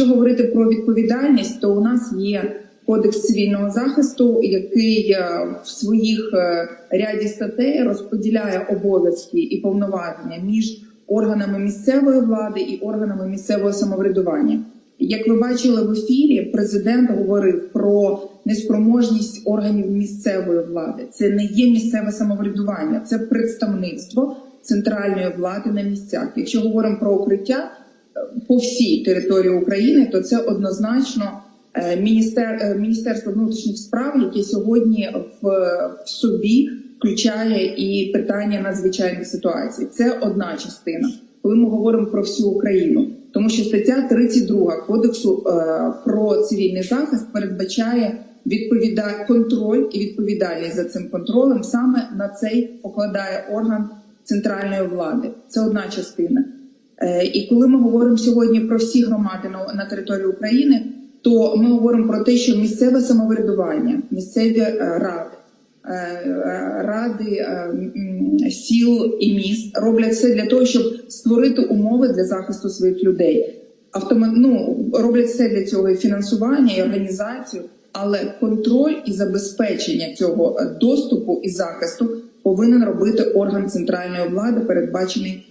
якщо говорити про відповідальність, то у нас є кодекс цивільного захисту, який е, в своїх е, ряді статей розподіляє обов'язки і повноваження між органами місцевої влади і органами місцевого самоврядування. Як ви бачили в ефірі, президент говорив про неспроможність органів місцевої влади. Це не є місцеве самоврядування, це представництво центральної влади на місцях. Якщо говоримо про укриття по всій території України, то це однозначно е, міністер, е, Міністерство внутрішніх справ, яке сьогодні в, в собі включає і питання надзвичайних ситуацій. Це одна частина, коли ми говоримо про всю Україну. Тому що стаття 32 кодексу е, про цивільний захист передбачає відповіда... контроль і відповідальність за цим контролем саме на цей покладає орган центральної влади. Це одна частина. Е, і коли ми говоримо сьогодні про всі громади на, території України, то ми говоримо про те, що місцеве самоврядування, місцеві е, ради, е, ради сіл і міст роблять все для того, щоб створити умови для захисту своїх людей. Автомат, ну, роблять все для цього і фінансування, і організацію, але контроль і забезпечення цього доступу і захисту повинен робити орган центральної влади, передбачений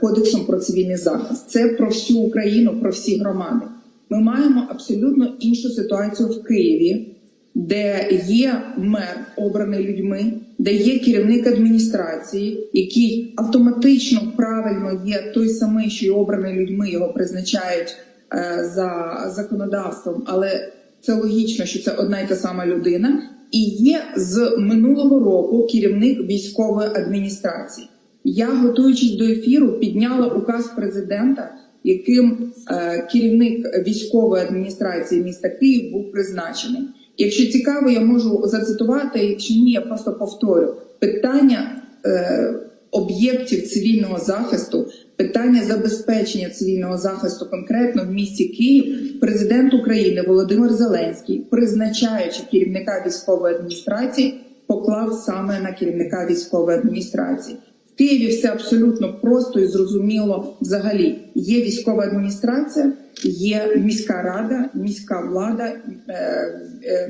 кодексом про цивільний захист. Це про всю Україну, про всі громади. Ми маємо абсолютно іншу ситуацію в Києві, де є мер, обраний людьми, де є керівник адміністрації, який автоматично правильно є той самий, що й обраний людьми, його призначають е, за законодавством, але це логічно, що це одна й та сама людина, і є з минулого року керівник військової адміністрації. Я, готуючись до ефіру, підняла указ президента, яким е, керівник військової адміністрації міста Київ був призначений. Якщо цікаво, я можу зацитувати. Якщо ні, я просто повторю питання е, об'єктів цивільного захисту, питання забезпечення цивільного захисту конкретно в місті Київ. Президент України Володимир Зеленський, призначаючи керівника військової адміністрації, поклав саме на керівника військової адміністрації. Києві все абсолютно просто і зрозуміло. Взагалі є військова адміністрація, є міська рада, міська влада, е, е,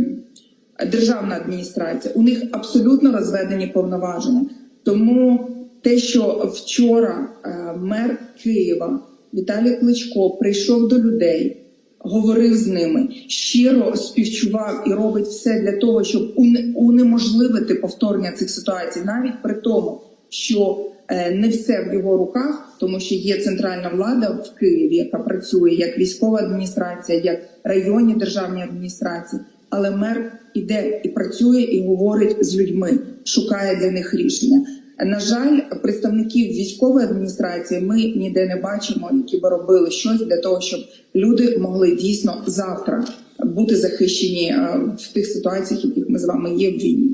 державна адміністрація. У них абсолютно розведені повноваження. Тому те, що вчора е, мер Києва Віталій Кличко прийшов до людей, говорив з ними, щиро співчував і робить все для того, щоб унеможливити повторення цих ситуацій, навіть при тому, що е, не все в його руках, тому що є центральна влада в Києві, яка працює як військова адміністрація, як районні державні адміністрації. Але мер іде і працює, і говорить з людьми, шукає для них рішення. На жаль, представників військової адміністрації ми ніде не бачимо, які би робили щось для того, щоб люди могли дійсно завтра бути захищені е, в тих ситуаціях, яких ми з вами є в війні.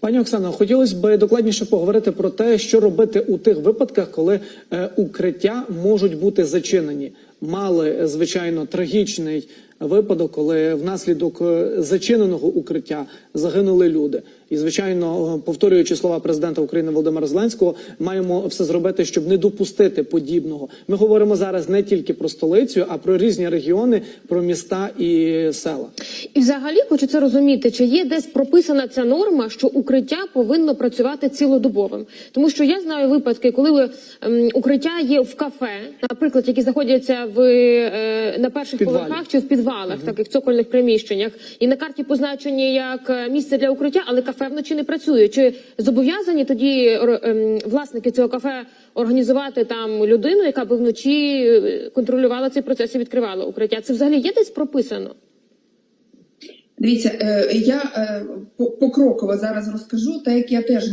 Пані Оксано, хотілося б докладніше поговорити про те, що робити у тих випадках, коли е, укриття можуть бути зачинені. Мали звичайно трагічний випадок, коли внаслідок е, зачиненого укриття загинули люди. І звичайно, е, повторюючи слова президента України Володимира Зеленського, маємо все зробити, щоб не допустити подібного. Ми говоримо зараз не тільки про столицю, а про різні регіони, про міста і села. І взагалі хочеться розуміти, чи є десь прописана ця норма, що укриття повинно працювати цілодобовим. Тому що я знаю випадки, коли ви, ем, укриття є в кафе, наприклад, які знаходяться в е, на перших Підвалі. поверхах чи в підвалах, таких цокольних приміщеннях, і на карті позначені як е, місце для укриття, але кафе вночі не працює. Чи зобов'язані тоді ем, власники цього кафе організувати там людину, яка би вночі е, контролювала цей процес і відкривала укриття? Це взагалі є десь прописано? Дивіться, е, я по- покроково зараз розкажу, так як я теж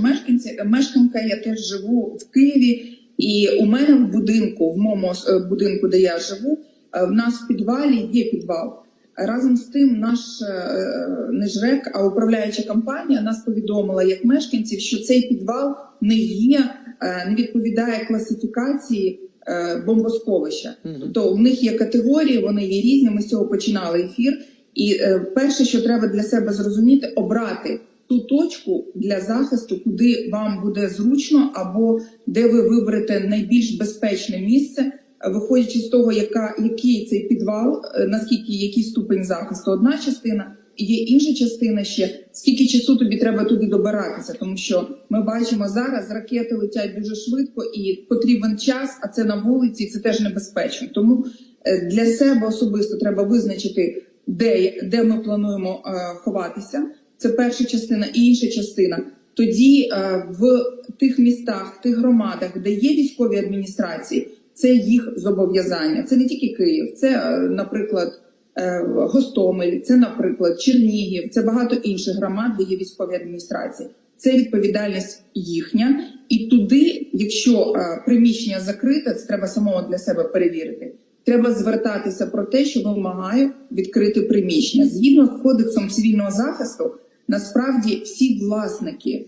мешканка, я теж живу в Києві, і у мене в будинку, в моєму будинку, де я живу, в нас в підвалі є підвал. Разом з тим, наш е, не ЖРЕК, а управляюча компанія нас повідомила як мешканців, що цей підвал не є, е, не відповідає класифікації е, бомбосховища. Тобто в них є категорії, вони є різні. Ми з цього починали ефір. І е, перше, що треба для себе зрозуміти, обрати ту точку для захисту, куди вам буде зручно, або де ви виберете найбільш безпечне місце е, виходячи з того, яка який цей підвал, е, наскільки який ступень захисту, одна частина. Є інша частина ще скільки часу тобі треба туди добиратися, тому що ми бачимо зараз ракети летять дуже швидко і потрібен час, а це на вулиці, це теж небезпечно. Тому е, для себе особисто треба визначити, де, де ми плануємо е, ховатися. Це перша частина, і інша частина. Тоді е, в тих містах, в тих громадах, де є військові адміністрації, це їх зобов'язання. Це не тільки Київ, це, е, наприклад, е, Гостомель, це, наприклад, Чернігів, це багато інших громад, де є військові адміністрації. Це відповідальність їхня, і туди, якщо е, приміщення закрите, це треба самого для себе перевірити. Треба звертатися про те, що вимагає відкрити приміщення згідно з кодексом цивільного захисту. Насправді всі власники,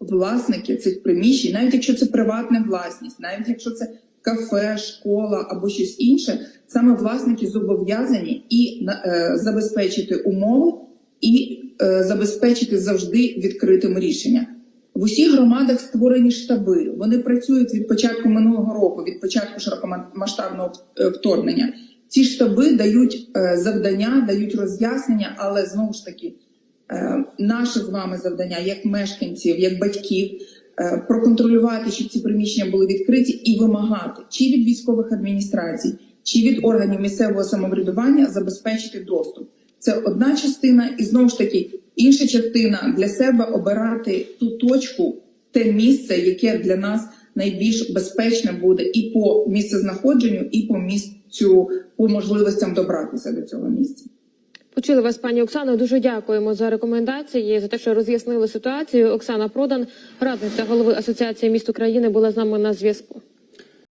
власники цих приміщень, навіть якщо це приватна власність, навіть якщо це кафе, школа або щось інше, саме власники зобов'язані і е, забезпечити умови і е, забезпечити завжди відкритим рішення. В усіх громадах створені штаби. Вони працюють від початку минулого року, від початку широкомасштабного е, вторгнення. Ці штаби дають е, завдання, дають роз'яснення, але знову ж таки, е, наше з вами завдання, як мешканців, як батьків, проконтролювати, щоб ці приміщення були відкриті, і вимагати чи від військових адміністрацій, чи від органів місцевого самоврядування забезпечити доступ. Це одна частина, і знову ж таки інша частина для себе обирати ту точку, те місце, яке для нас найбільш безпечне буде і по місцезнаходженню, і по місцю, по можливостям добратися до цього місця. Почули вас, пані Оксано. Дуже дякуємо за рекомендації, за те, що роз'яснили ситуацію. Оксана Продан, радниця голови Асоціації міст України, була з нами на зв'язку.